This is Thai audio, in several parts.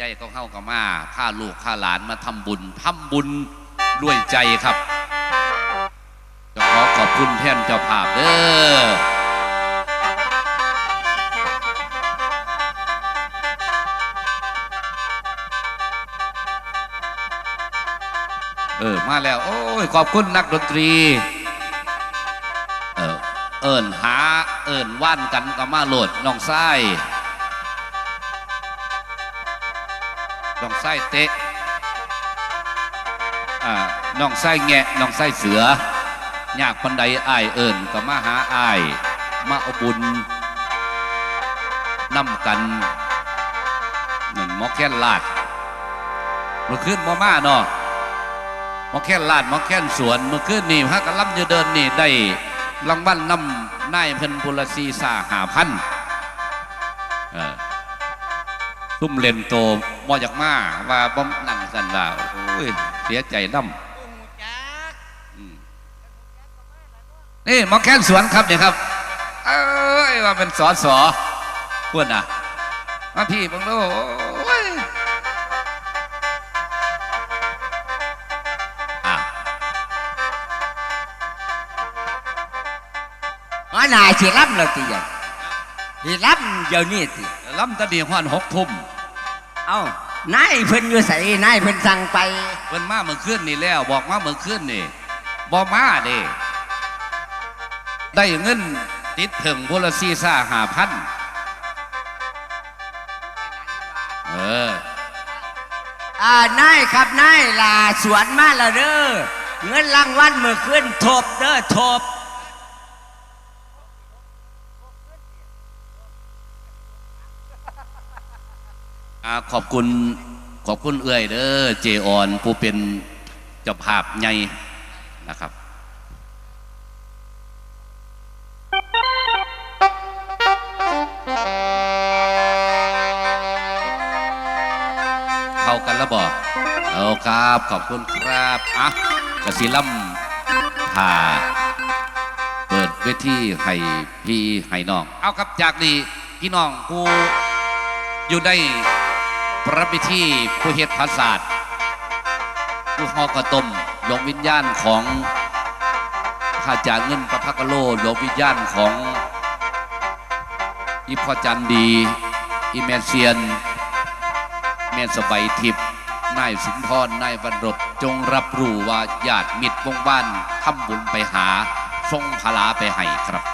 ยายของเฮาก็มาพาลูกพาหลานมาทำบุญทำบุญด้วยใจครับก็ขอขอบคุณแท่นเจ้าภาพเด้อเออมาแล้ว โอ้ยขอบคุณนักดนตรี เออเอิญหา เอิญว่านกันก็มาโหลดน้องไส้ น้องไส้เตะอ่าน้องไส้แงะน้องไส้เสือยากปันใดอ้ายเอิญก็มาหาอ้ายมาอบุญนำกันเหมือนมอแค้นลาดเมื่อคืนมามาเนาะมอแค้นลาดมอแค้นสวนเมื่อคืนนี่พระกำลังจะเดินนี่ได้รางวัลนำนายเพิ่นพุลซีสาหาพันเออ ตุ้มเลนโตมอจากมาว่าบ่มนั่นสันว่าโอ้ยเสียใจน้ำอืมนี่หมอแค้นสวนครับเนี่ยครับเอ้ยว่าเป็นสอสอพวดน่ะมาพี่บังโลโอ้ยอะอ๋อนายสิรับเลยทีเดียวสิรับเดี๋ยวนี้ทีลำตะดีห้อนหกทุ่ม เอ้านายเพิ่นอยู่ใส่นายเพิ่นสั่งไป เพิ่นมาเมื่อคืนนี่แล้ว บอกมาเมื่อคืนนี่บ่มาเด้ได้เงินติดถึงพลซีซ่าหาพันเอออ่านายครับนายลาสวนมาแล้วเด้อเงินรางวัลเมื่อคืนทบเด้อทบ ขอบคุณขอบคุณเอื้อยเด้อเจออนผู้เป็นเจ้าภาพใหญ่นะครับเข้ากันแล้วบอกเอาครับขอบคุณครับอะกระสิล่ำผ่าเปิดเวทีให้พี่ให้น้อง เอาครับจากนี้พี่น้องผู้อยู่ใน พระพิธีผู้เฮ็ดภาษาสตร์ผู้ฮอกระตมดวงวิญญาณของข้าจารย์เงินประพักโลดวงวิญญาณของอีพ่อจันดีอีแมนเซียน แม่สบายทิพย์นายสุนทรนายวันรถจงรับรู้ว่าญาติมิตรวงบ้านทำบุญไปหาทรงพลาไปให้ครับ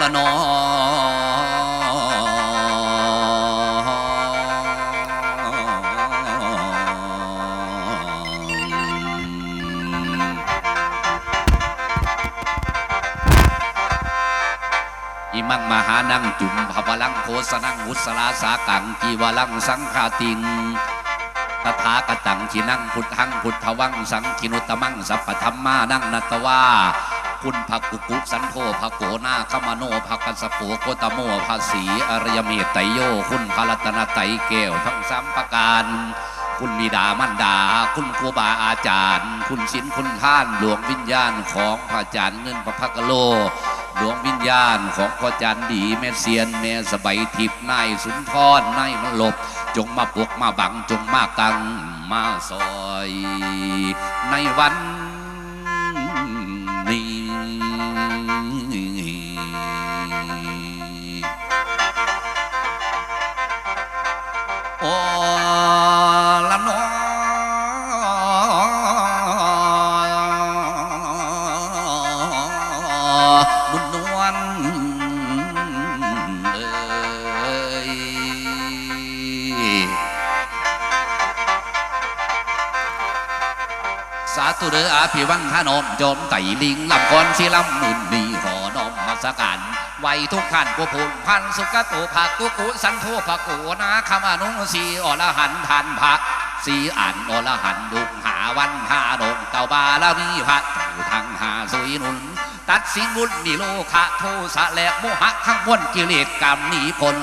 ละนออิมังมหานังจุมภวลังโคสนังมุสลาสากังจีวลังสังฆาติงตถาคตังชินังพุทธังพุทธวังสังคินุตมังสัพพธรรมานังนัตตวา คุณภักกุกุสันโธภโกนาคมโนภกัสสโปโกตโมภาษีอริยเมตไตโย คุณพระรัตนไตรแก้วทั้งสามประการ คุณบิดามันดา คุณครูบาอาจารย์ คุณศิลคุณท่านดวงวิญญาณของพระอาจารย์เงินพระพักกะโลวงวิญญาณของพ่อจันดีแม่เซียน แม่สบายทิพนายสุนทรนายมันหลบ จงมาปลุกมาบังจงมากังมาซอย ในวัน โอ้ละนอบุญนวลเอ้ยสาธุเด้ออาภิวันทานมโจมไต่ลิงลำกอนสีลำมุนนีหอนอมมา สการไว้ทุกขันกุภูนพันสุกตุภากุกุสันโทภกุนาคามานุสีอรหันทันพระสีอันอรหันดุงหาวันหาดงเต่าบาลมีพระเจ้าทางหาสุยนุนตัดสินบุญนิโลคะโทสะและโมหะข้างบนกิเลสกรรมหนีพล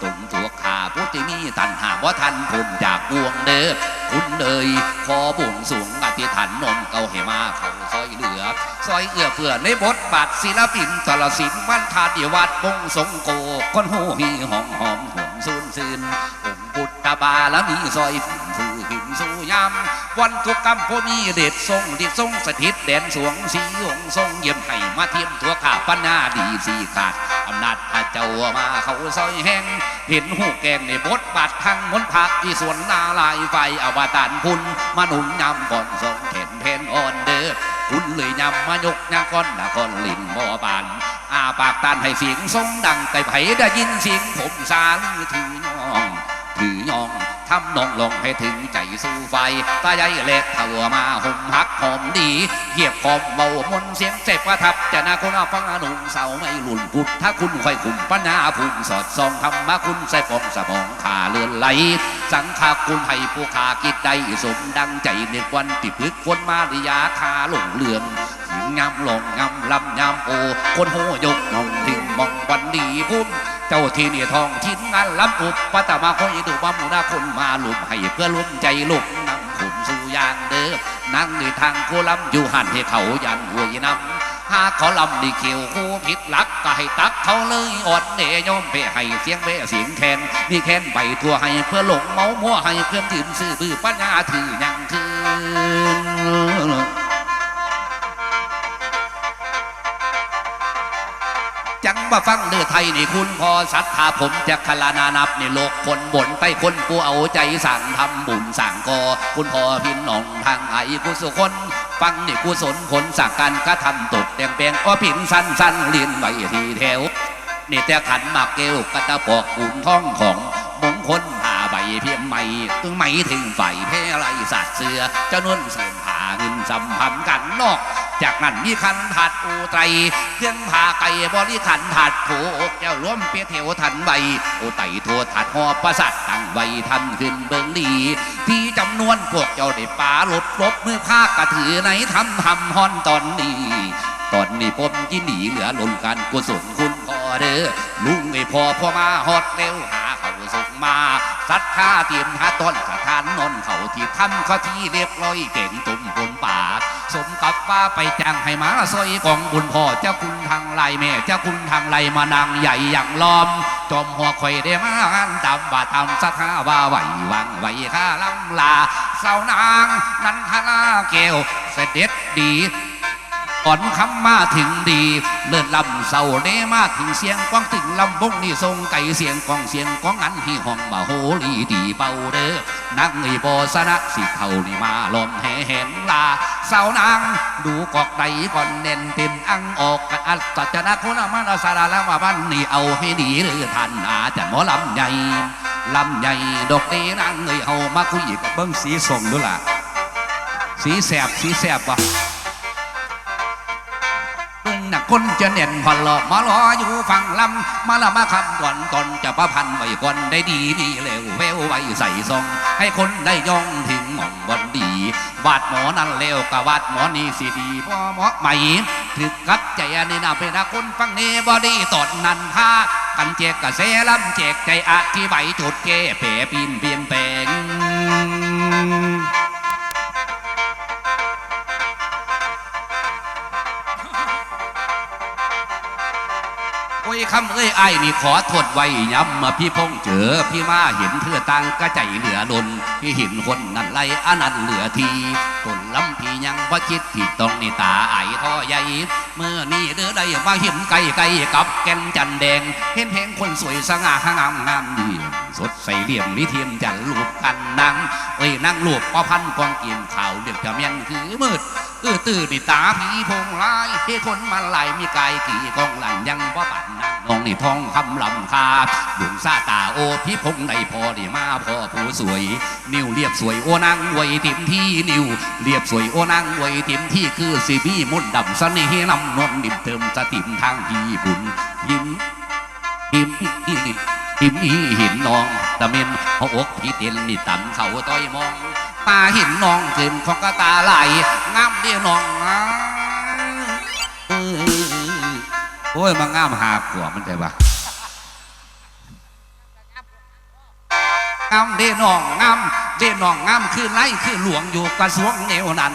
ตุนตัวขาผู้ที่มีตันหาว่าทันพุ่นจากบวงเด้อ คุณเอ่ยขอบุญสูงอธิษฐานนมเกาเห้มาเขาซอยเหลือ ซอยเอื้อเฟื่อในบทบาทศิลปินตลสินวันทาดิวัดบงสงโกคนหูหีหอมหอมหงซูนซืนองค์บุตตบาลมีซอย นสู่ยำวันทุกกรรมพมีเด็ดทรงดิทรงสถิตแดนสวงสีองค์ทรงเยี่ยมให้มาเทียมตัวข้าปัญญาดีสีขาดอำนาจพระเจ้ามาเขาซอยแห้งเห็นหูแกงในบทบาททางมนพักที่สวนนาลายไฟอวตารพุนมาหนุนยำก่อนทรงเข็นเพนอ่อนเด้อคุณเลยยำมายกยางก้อนนาก้อนลินบ่อบานอาปากตานให้เสียงทรงดังไก่ไผได้ยินเสียงผมซาลือถือยองถือยอง ทำนองลงให้ถึงใจสู้ไฟตาใหญ่เล็กเท่ามาห่มหักหอมดี เหยียบขอบเบามนเสียงเจ็บประทับจะนาคนอาฟังอนุงเสาไม่หลุนพุทธถ้าคุณค่อยคุมปัญญาภูมิสอดส่องธรรมะคุณใส่ฟองสมองขาเลือนไหล สังขาคุณให้ผู้ขากิจใดสมดังใจในวันติพึกคนมาริยาคาหลงเลือนหิงงามหลงงามลำงามโอ คนโหยกน้องทิ้งมองวันดีพุ่ม เจ้าที่นี่ทองทิ้นงานล้ำอุบปัตมาคอยดูบ้ามูนาคนมาลุมให้เพื่อลุ้มใจลุกนำขุมสู่ยางเด้อนั่งในทางโคลำอยู่หันให้เขายันหัวยนำหาเขาลำดีเขียวคู่ผิดหลักก็ให้ตักเขาเลยอ่อนเดยอมไปให้เสียงเบะเสียงแคนนี่แคนไปทั่วให้เพื่อหลงเมามัวให้เพื่อนยืนซื่อบื้อปัญญาถือยังคืน จังว่าฟังเดือไทยนี่คุณพอศรัทธาผมจะคลานานับในโลกคนบนใต้คนกูเอาใจสั่งทำบุญสั่งกอคุณพอพินหนองทางไอ้กุศลคนฟังนี่กุศลผลสักการกระทำตดแดงแปลงก็ผินสั้นสั้นเลียนไว้ทีแถวนี่แต่ขันมากเกลกระตะปอกกุนท้องของมงคลหาใบเพียงไม่ตึงไม่ถึงไฟเพไรสัตว์เสือเจ้านวนเสื่อมผาเงินสัมพันธ์กันนอก จากนั้นมีคันถัดอูไตรเครื่องพาไก่บริขันถัดโผกเจ้าล้มเปียเทวทันใบโอไตโทถัดหอประสัตตั้งไวทันขึ้นเบิงลีที่จำนวนพวกเจ้าได้ป่าลบลบมือภาคกระถือไหนทำทำฮอนตอนนี้ตอนนี้ผมยินหนีเหลือหล่นกันกุศลคุณพ่อเด้อลุงไม่พอพอมาฮอดเร็ว หาเขาส่งมาศรัทธาเตรียมหาต้นสถานนนเขาที่ทำเขาที่เรียบร้อยเก่งตุ่มปนปาก สมกับว่าไปจ้างให้มาซอยกองบุญพ่อเจ้าคุณทางไรแม่เจ้าคุณทางไรมานางใหญ่อย่างล้อม จอมหัวคอยได้มางานตามบาตามสัทธาว่าไหววังไหวข้าลำลาสาวนาง นันทนาเกลเสด็จดี ก่อนคำมาถึงดี เลิศลำเศร้าเนมาถึงเสียงกวางถึงลำวงนี่ทรงไก่เสียงกองเสียงกองอันที่ห้องมาโหลีดีเบาเด้อนักไอ้บอสนะสิเขานี่มาลมแห่เห็นลาเศร้านางดูกอกใดก่อนเน้นเต็มอังออกกันอัศจนะคุณอามันาสาราแล้วมาบ้านนี่เอาให้ดีหรือท่านอาจะหมอลำใหญ่ลำใหญ่ดอกนี้นางเอ้เอามาคุยกับเบิ้งสีส่งด้วยล่ะสีแสบสีแสบวะ คนจะเน่นพอหลอกมารออยู่ฝั่งลำมาละมาคำก่อนก่อนจะประพันไว้ก่อนได้ดีมีเร็วแววไว้ใส่ซอง ให้คนได้ย่องถึงหม่องวันดีวาดหมอนั่นเร็วกะวาดหมอนี่สิดีพอหมาะไหม่ถึกกัดใจอันนี้นาเป็นคนฟังเนบอดีตอนนั้นพากันเจกกะเซลำเจกใจอธิบายจุดเก้เปปีนเปลี่ยนแปลง ยคำเอ้ยไอ้นี่ขอโทษไว้ย้ำมาพี่พงเจอพี่มาเห็นเธอตังกระใจเหลือลนพี่เห็นคนนั่นไรอันนั้นเหลือทีต้นลำพี่ยังว่าคิดที่ต้องนี่ตาไอ้ท่อใหญ่เมื่อนี่เด้อได้มาเห็นไก่ไก่กับแก่นจันแดง เห็นเพลงคนสวยสง่างามงามดีสดใสเหลี่ยมนิเทียมจันลูกกันนางเอ้ยนางลูกพอพันกองเกินข่าวเดือดจะเมียนคือมืด คือตื่นตีตาผีพงลายเฮ้คนมาไหลมีกายกี่กองหลังยังว่าปั่นนางนองนี่ทองคำลำคาบุญซาตาโอพี่พงในพอดีมาพอผู้สวย นิ้วเรียบสวยโอนางไวยติมที่นิ้วเรียบสวยโอนางไวยติมที่คือสิมีมนดำเสน่ห์นำนวลดิมเติมสติมทางพี่บุญยิ้มหิม หิมีหินนองตะเมนเอาอกพี่เตียนนี่ตันเขาต้อยมอง ตาหินนองขึ้นของกระตาไหลงามเดียนองอ้าเอ้ยโอ้ยมางามหาขวมันแต่ว่างามเด้น้องงามเด้น้องงามคือไล่คือหลวงอยู่กระทรวงแนวนั้น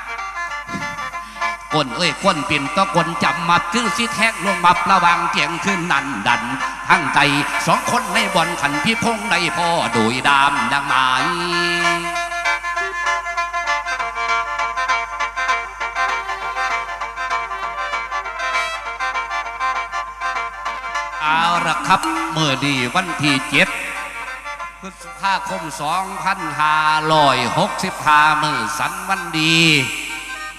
คนเอ้ยคนปิ่นก็คนจำมัดคือสิแทกลงมับระวังเจียงขึ้นนันดัน ทั้งใจสองคนในบ่อนขันพี่พงในพ่อโดยดามดังหมายเอาละครับเมื่อดีวันที่เจ็ดพฤษภาคมสองพันห้าร้อยหกสิบห้ามือสันวันดี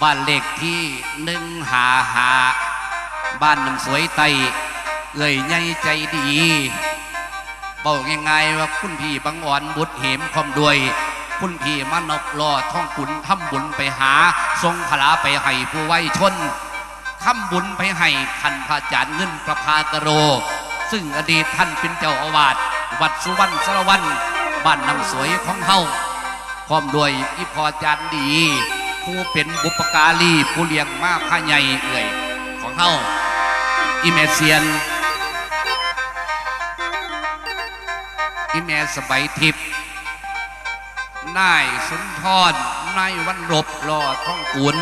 บ้านเลขที่หนึ่งหาหาบ้านน้ำสวยไตเอ่ยใหญ่ใจดีบอกง่ายๆว่าคุณพี่บังอ่อนบุตรเหมคอมด้วย คุณพี่มานบรอท่องขุนทำบุญไปหา ทรงพลาไปให้ผู้ไว้ชนทำบุญไปให้ท่านพระอาจารย์เงินประภากโร ซึ่งอดีตท่านเป็นเจ้าอาวาสวัดสุวรรณสรวันบ้านน้ำสวยของเฮาพร้อมด้วยอีพอจานดี ผู้เป็นบุปการีผู้เลี้ยงมาพาใหญ่เอ่ยของเฮาอีเมเซียนอีเมสบายทิพย์นายสุนทรนายวันรบรอท่องกุล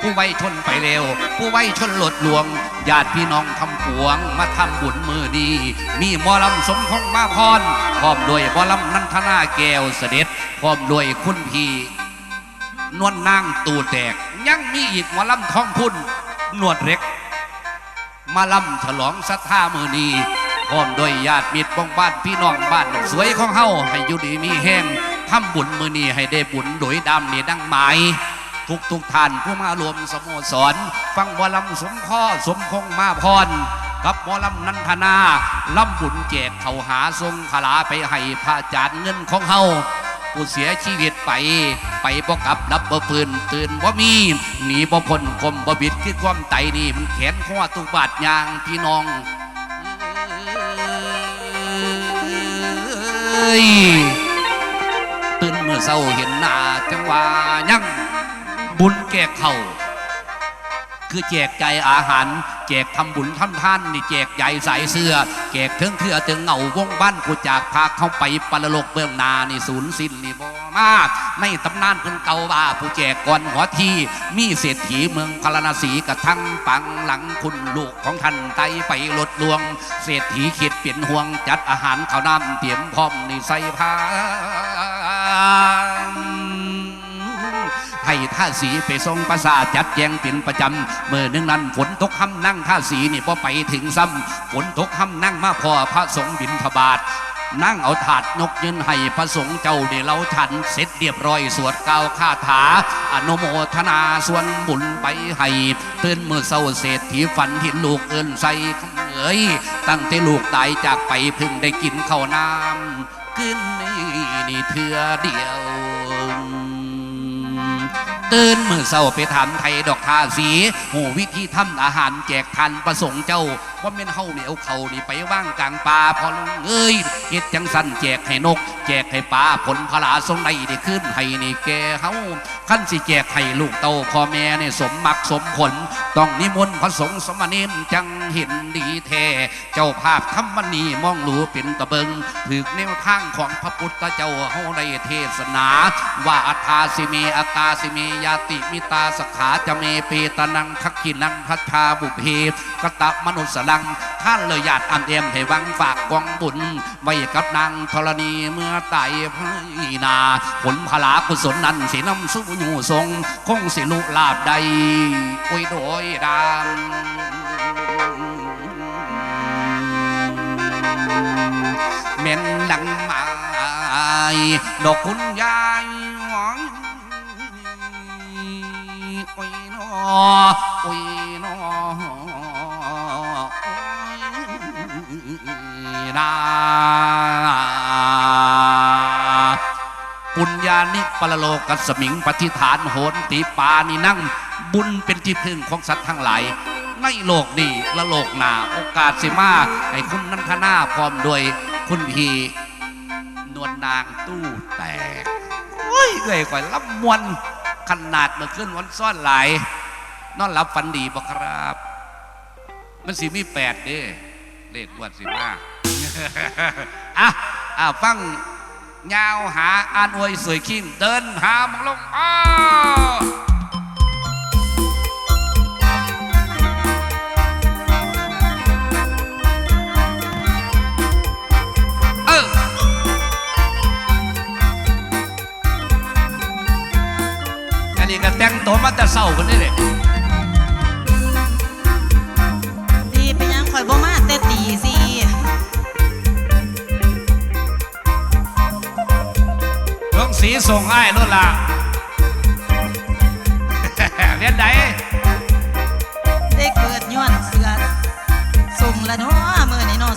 ผู้ไว้ชนไปเร็ว ผู้ไว้ชนหลดหลวง ญาติพี่น้องทำผวง มาทำบุญมือดี มีมอลำสมพงมาพร พร้อมด้วยมอลำนันทนาแก้วเสด็จ พร้อมด้วยคุณพี่ นวลนางตูแตก ยังมีอีกหมอลำท้องพุ่นหนวดเล็ก มาลำฉลองศรัทธามือนีพร้อมด้วยญาติมิตรบ้องบ้านพี่น้องบ้านสวยของเฮาให้อยู่ดีมีแห้งทำบุญมือนีให้ได้บุญโดยดำนี่ดังหมายทุกทุกท่านผู้มารวมสโมสร ฟังหมอลำสมพ่อสมคงมาพร กับหมอลำนันทนาลำบุญแจกเขาหาทรงขลาไปให้พระจารย์เงินของเฮา ผู้เสียชีวิตไป ไปบ่กลับรับบ่ปืนตื่นบ่มีหนีบ่พ้นคมบ่บิดคือความไตนี่มันแขนข้อตุกบาดยางพี่น้องตื่นเมื่อเศร้าเห็นหน้าจังว่ายังบุญแก่เขาคือแจกใจอาหาร แจกทำบุญทำท่านนี่แจกใหญ่ใสายเสื้อแจกเทิงเถื่อเทิงเหงาวงบ้านกูจากพาเข้าไปปรโลกเบื้องนานี่ศูนย์สิ้นนี่บ่มาในตำนานเพิ่นเก่าว่าผู้แจกก่อนหัวทีมีเศรษฐีเมืองพาราณสีกระทั่งปังหลังคุณลูกของท่านไตไปลดลวง เศรษฐีคิดเปลี่ยนห่วงจัดอาหารข้าวน้ำเตรียมพร้อมนี่ใส่ผ้า ให้ท่าสีไปทรงประสาทจัดแจงเป็นประจำเมื่อนึงนั้นฝนตกค่ำนั่งท่าสีนี่พอไปถึงซ้ำฝนตกค่ำนั่งมาพอพระสงฆ์บินทบาทนั่งเอาถาดนกยืนให้พระสงฆ์เจ้าเดี๋ยวเราฉันเสร็จเรียบร้อยสวดกล่าวคาถา อนุโมทนาส่วนบุญไปให้ตื่นเมื่อเศร้าเศรษฐีฝันเห็นลูกเอินใส่เอ๋ยตั้งแต่ลูกตายจากไปพึ่งได้กินข้าวน้ำขึ้นนี่นี่เถื่อเดียว ตื่นมือเศร้าไปถามไทยดอกทาสีหูวิธีทำอาหารแจกทันประสงค์เจ้า ว่าเม่นเฮาเนี่ยวเขานี่ไปว่างกลางป่าพอลุงเอ้ยเฮ็ดจังสั้นแจกให้นก แจกให้ปลาผลพลาทรงใดได้ขึ้นให้นี่แกเฮาขั้นสิแจกให้ลูกเต้าพ่อแม่เนี่ยสมมักสมผลต้องนิมนต์พระสงฆ์สมณีมจังเห็นดีแท้เจ้าภาพทำมันนีมองหลูเป็นตะเบิงถึกแนวทางของพระพุทธเจ้าเฮาได้เทศนาว่าอัฏฐาสิเมอากาสิเมยาติมิตาสขาจะเมเปตนังทักขินังพัชชาบุเพ กตะมนุษย์สลังท่านเลยหยาดอันเอ็มให้วังฝากกองบุญไว้กับนางธรณีเมื่อไต่พระนาผลพลากุศลนั้นสินำสู้อยู่ทรงคงสิลุลาบใดโอ้ยโดยดามเม่นดังไม้ดอกคุณยายหวังโอ้ยนอโอ้ย นาปุญญานิปรโลกัสมิงปฏิฐานโหนตีปานี่นั่ง บุญเป็นที่พึ่งของสัตว์ทั้งหลายในโลกนี้และโลกหนาโอกาสสิมาให้คุณนันทนาพร้อมด้วยคุณพีนวลนางตู้แตกโอ้ยเอ้ยก่อยรับมวนขนาดเมื่อขึ้นวันซ่อนหลาย นอนรับฝันดีบ่ครับ มันสิมีแปดเด้เลขวัดสิมา อะอะฟังยาวหาอานอวยสวยขิงเดินหามังลงอ้อเอออันนี้ก็แต่งตัวมาแต่เศร้าคนนี้เลย สีส่งไอ้ายนู่นล่ะเรียนไหนได้เกิดย้อนเสือสุ่มละเนาะมื้อนี้เนาะ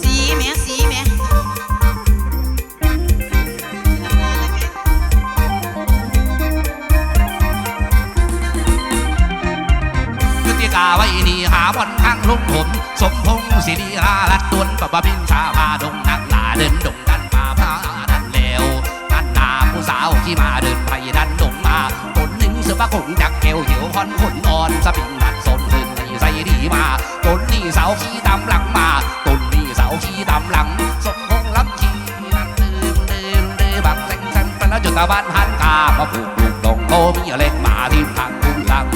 สีแหม่สีแหม่พฤติกาไว้นี่หาวันทางลุงผม สมพงษ์สิริราลัดตวนปะบะพินชาพ คอนขนอ่อนสปิงดันสนขึ้นในใส่ดีมาตนนี่สาวขี่ตามหลังมาตนนี่สาวขี่ตามหลัง สมพงษ์ลำขี่นันดื่มดื่มดื่มบักแซงแซงไปแล้วจุดตาบ้านหันกามาผูกลูกตรงโตมีเล็กมาทีมทางคุณลัง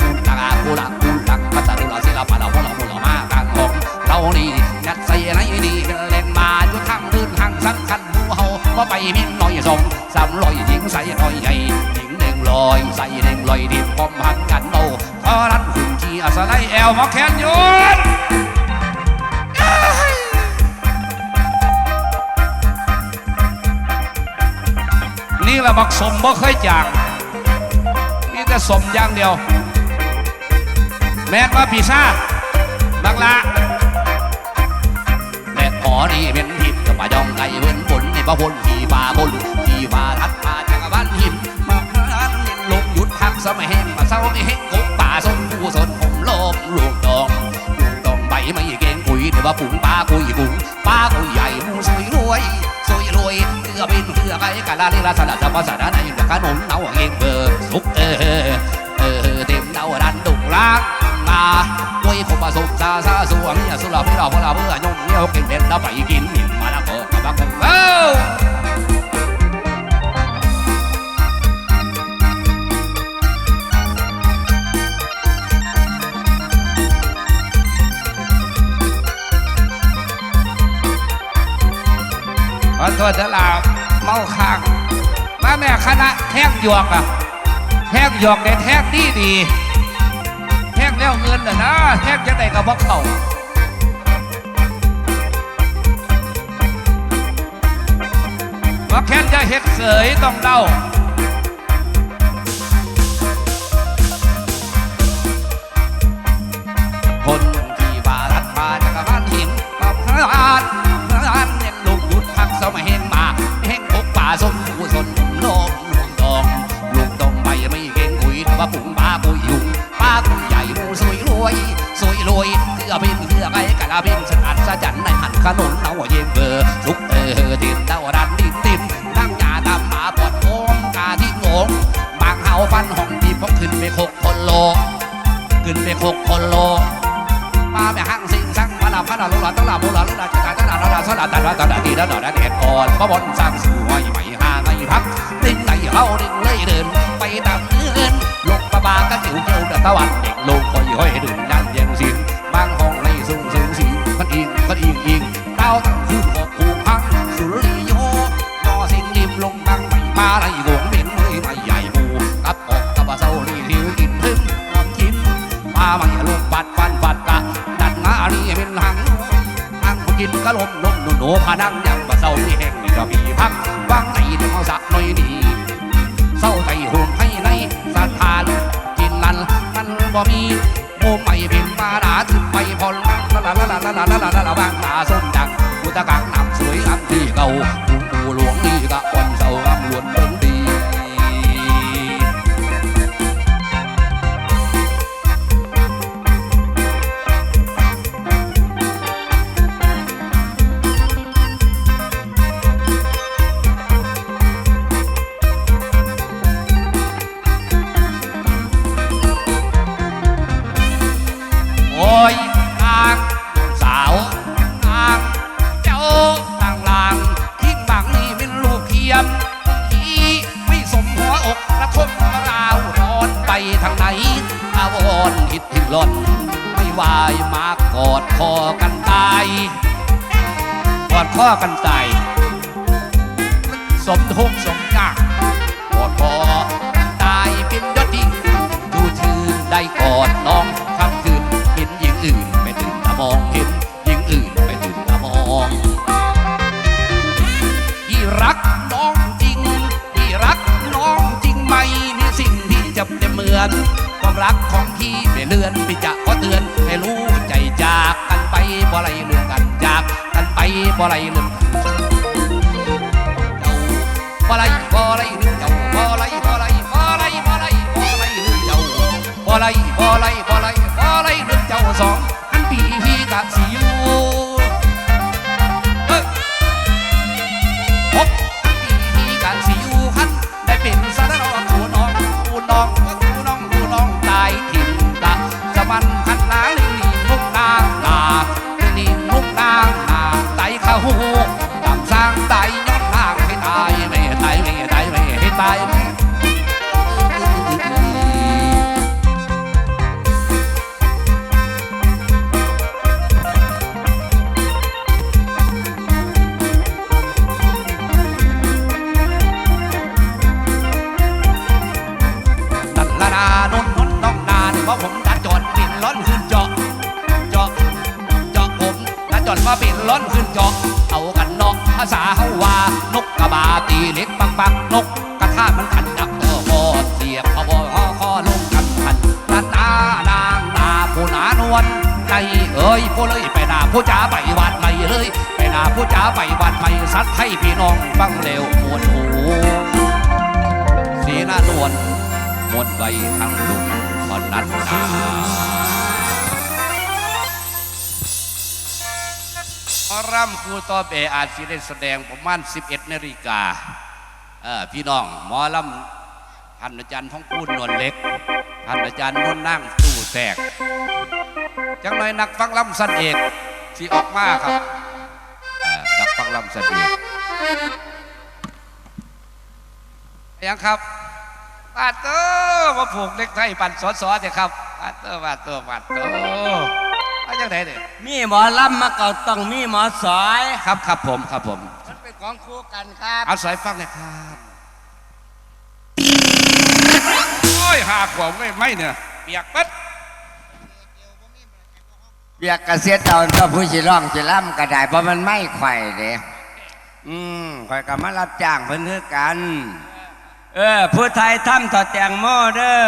คุณตังอากูลังกูตังพัตตาดุลาศิลปะเราพวกเราพวกเรามาทางของเรานี่ยัดใส่ไหนดีเล่นมาอยู่ทางลื่นทางสักคันหูเฮาว่าไปมิ่งลอยส่งสามลอยหญิงใส่ลอยใหญ่ อยใส่หนึ่งลอยดิบพร้อมหันกันโตเพราะนั้นคุณที่อาศัยแอลมาแขนยนนี่แหละบักสมบ่เคยจางมีแต่สมอย่างเดียว แม่ว่าปีซ่าบักละแม่ขอนี่เป็นหินกับมายองไก่เวินบนในประพลที่ฟ้าบนที่ฟ้าทัดพา สมัยแห้งมาเศร้าไม่แห้งกบป่าสนผู้สนผมลมลูกดองลูกดองใบไม่เก่งคุยแต่ว่าปุ๋งปลาคุยกุ้งปลาคุยใหญ่มูสวยรวยสวยรวยเกือเป็นเกือไปกะลาเลลาสลัดจะมาสาดในเดือขนมเอาเองเบอร์สุกเออเออเต็มเดาดันดุงล้างมาโวยคบผสมซาซาสวงอย่าสุราพี่เราพวกเราเพื่อยงเนี้ยวเก่งเด่นแล้วไปกินหินมาแล้วก็กระ อโทษนะลาเมาค้างมาแม่คณะแท่งหยวกอะแท่งหยอกในแท่งดีดีแท่งแล้วเงินน่ะนะแท่งจะได้กับบ่เขาว่าแค่จะเฮ็ดเสยต้องเล่า อไงกะลาเป็นสะอาดสะจันในหันขนนเอาเย็นเบอร์ลุกเออตินเต้าดันดินตินนั่งยาดำหมาปอดโงกาที่งงบางเฮาฟันห้องดีพอขึ้นไปหกคนโล ขึ้นไปหกคนโลมาแบบห้างสิงสังมาลาพระดาลุลาต้องลาบุลาลุลาจะตายจะดาดาสลาตันว่าตอนดีแล้วดอดเด็ดก่อนพระบนสร้างสวยใหม่ห่างไอ้พักดิ้งไหนเฮาดิ้งเลยเดินไปตามเงินลงประบาก็เกี่ยวเกี่ยวเดือดตะวันเด็กลงคอยห้อยดื่มนั่นเย พานังยังบ่เศร้าที่แห่งนี่ก็มีพักวางใจเดี๋ยวเอาสักหน่อยนี่เศร้าใจหุ่มให้ในสถานกินนั้นมันบ่มีโมไม่เป็นมาดาถึงไปพอลละละละละละละละละละละบางตาส้มดังอุตะกังน้ำสวยอันที่เก่า ม่ายมากอดคอกันตายกอดข้อกันตายสมทุกสมยากกอดคอกันตายเป็นยอดดิ่งดูชื่นได้กอดน้องคำคืนเห็นหญิงอื่นไม่ตื่นตามองเห็นหญิงอื่นไม่ตื่นตามองพี่รักน้องจริงพี่รักน้องจริงไหมมีสิ่งที่จะจะเหมือนความรักของพี่ไม่เลือนพี่จะขอเตือน บ่ไรลลืมกันจากกันไปบ่ไรลลืมกัเจ้าบ่ไรบ่ไหลลืมเจ้าบ่ไรบ่ไรบ่ไหบ่ไรบ่ไหลลืมเจ้าบ่ไรบ่ไรานกกระบาตีเล็กปังปังนกกระทามันขันดักเตอร์บอเสียบพอบอฮอคอลงกันขันรัตานางนาผู้นานวลใจเอ้ยผู้เลยไปนาผู้จ๋าไปวัดใหม่เลย ไปนาผู้จ๋าไปวัดใหม่สัตว์ให้พี่น้องฟังเร็วมวนหูสีหน้านวลหมดใบทั้งลุงคอนนัดนา ร่ำครูต่อเปอาจสิได้แสดงประมาณ 11นาฬิกาพี่น้องหมอลำท่านอาจารย์ท้องพูนนวลเล็กท่านอาจารย์นุ่นนั่งตู้แตกจังหน่อยนักฟังลำสันเอกที่ออกมาครับนักฟังลำสันเอกยังครับปาโตอร์มาผูกเล็กไทยปั่นสอสอเถอะครับปาโตอร์ปาโตอร์ปาโตเอาจังไหนเนี่ยมีหมอลำมาก็ต้องมีหมอสอยครับครับผมครับผมมันเป็นของคู่กันครับเอาสายฟังเลยครับโอ้ยหาขวบไม่ไม่เนี่ยเปียกปัดเบียกกระเสียตอนก็ผู้สิร้องสิล่ำก็ได้เพราะมันไม่ไข่เด้อืมข่อยก็มารับจ้างเพิ่นคือกัน เออผู้ไทยทำถอดแตงโมเด้อ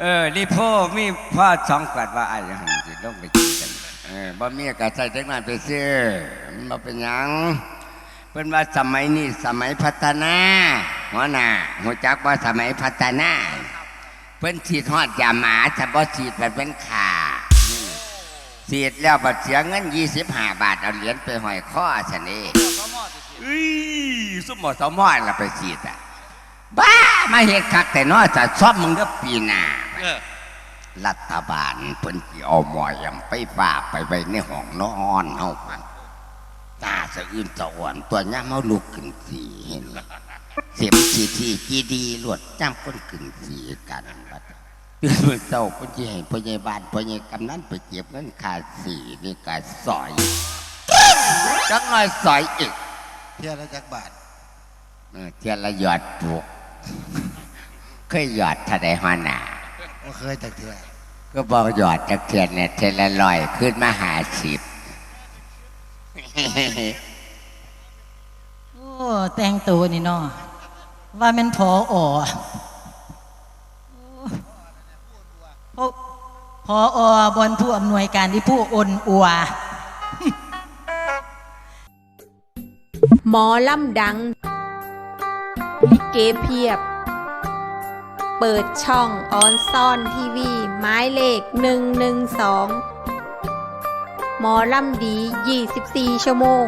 เออรีโพมีพ่อสองขวดว่าไอ้ยังหันสิลงไปกินกันเออบ่มีก็ใส่จักหน่อยไปซื้อมันบ่เป็นหยังเพิ่นว่าสมัยนี้สมัยพัฒนาหัวหน้าหัวจักว่าสมัยพัฒนา เพิ่นฉีดฮอดยาหมาถ้าบ่ฉีดมันเป็นขาฉีดแล้วบัดเสียเงิน25บห้าบาทเอาเหรียญไปห้อยคอซะนี่อุ้ยซุมมอสมอนละไปฉีดอะบ้ามาเฮ็ดคักแต่น้อยจะซ่อมมึงเด้อปีหน้า รัฐบาลเพิ่นสิเอาหมอยำไปฝากไปไว้ในห้องนอนเฮาพันตาสะอื่นสะอ่อนตัวย่ามเฮาลุกขึ้นสีเห็นเสียมสีที่จีดีลวดจ้ำคนขึ้นสีกันบัดตื่นมื้อเช้าเพิ่นสิให้พ่อใหญ่บ้านพ่อใหญ่กำนันไปเก็บเงินค่าสีนี่ก็ซอยจักหน่อยซอยอีกเที่ยวละจักบาทเทียนละหยอดปลูกเคยหยอดถ้าได้ฮอหนา ว่าเคยจากเที่ยวก็บอกหยอดจากเทียนเนี่ยเทียนละลอยขึ้นมาหาสิบโอ้แต่งตัวนี่เนาะว่าแมันพออโอ้พออบอนผู้อำนวยการที่ผู้อ่อนอัวหมอลำดังลิเกเพียบ เปิดช่องออนซ่อนทีวี หมายเลข 112 หมอลำดี 24 ชั่วโมง